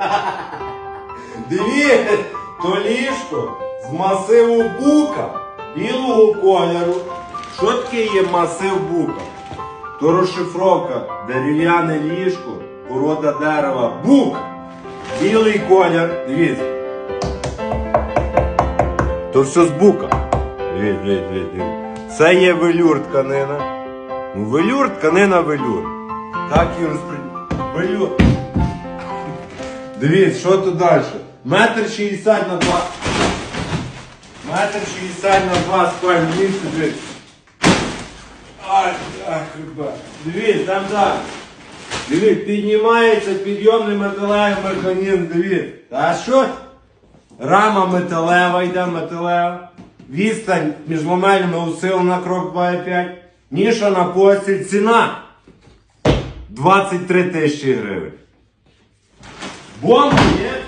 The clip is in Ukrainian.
Дивіться, то ліжко з масиву бука білого кольору. Що таке є масив бука? То розшифровка дерев'яне ліжко, порода дерева, бук. Білий колір. Дивіться. То все з бука. Дивіться, дивіться, дивіться. Це є велюр тканина. Ну, велюр, тканина велюр. Так і розпри... Велюр. Дивіться, що тут далі? Метр шістдесят на два. Метр шістдесят на два спальні місце, дивіться. Ай, ах, хіба. Дивіться, там далі. Дивіться, піднімається підйомний металевий механізм, дивіться. А що? Рама металева йде металева. Відстань між ламелями усилена крок 2,5. Ніша на постіль. Ціна 23 тисячі гривень. Бомба є.